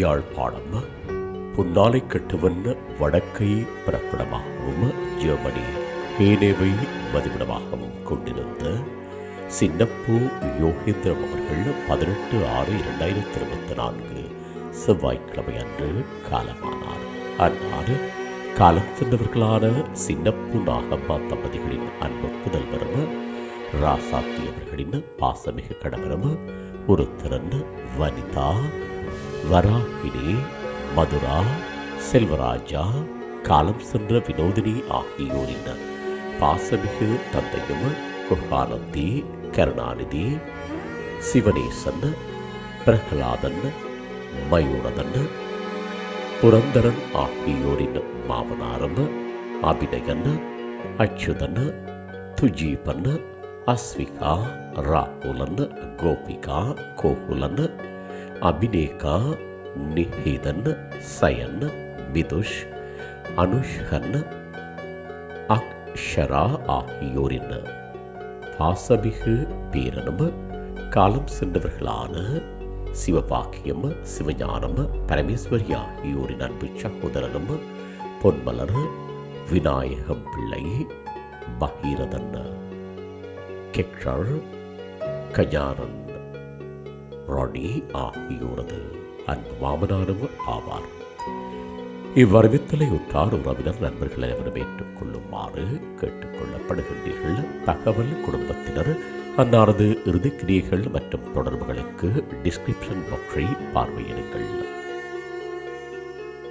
யாழ்ப்பாணம் புன்னாலை கட்டுவன் வடக்கை பிறப்பிடமாகவும் ஜெர்மனி ஹேனேவை வதிவிடமாகவும் கொண்டிருந்த சின்னப்பூ யோகேந்திரம் அவர்கள் பதினெட்டு ஆறு இரண்டாயிரத்தி இருபத்தி நான்கு செவ்வாய்க்கிழமை அன்று காலமானார். அன்னார் காலம் சென்றவர்களான சின்னப்பூ நாகம்மா தம்பதிகளின் அன்பு புதல்வரும் ராசாத்தி அவர்களின் பாசமிகு கடவரும் ஒரு திறன் வனிதா வராகினி மதுரா செல்வராஜா காலம் சென்ற வினோதினி ஆகியோரின் பாசமிகு தந்தையும் குர்பானந்தி கருணாநிதி சிவனேசன் பிரகலாதன் மயூரதன் புரந்தரன் ஆகியோரின் மாமனாரும் அபிநயன் அச்சுதன் துஜீபன் அஸ்விகா ராகுலன் கோபிகா கோகுலன் அபிநேகா நிஹிதன் சயன் மிதுஷ் அனுஷ்கன் அக்ஷரா ஆகியோரின் பாசமிகு பேரனும் காலம் சென்றவர்களான சிவபாக்கியம் சிவஞானம் பரமேஸ்வரி ஆகியோரின் அன்பு சகோதரனும் பொன்மலர் விநாயகம் பிள்ளை பகீரதன் கெக்ஷர் கஜானன் ராணி ஆகியோரது. அன்பு மாமனாரும் ஆவார். இவ்வறிவித்தலை உற்றார் உறவினர் நண்பர்கள் அனைவரும் ஏற்றுக்கொள்ளுமாறு கேட்டுக்கொள்ளப்படுகின்றீர்கள். தகவல் குடும்பத்தினர் அன்னாரது இறுதிக்கிரியைகள் மற்றும் தொடர்புகளுக்கு டிஸ்கிரிப்ஷன் பாக்ஸை பார்வையிடுங்கள்.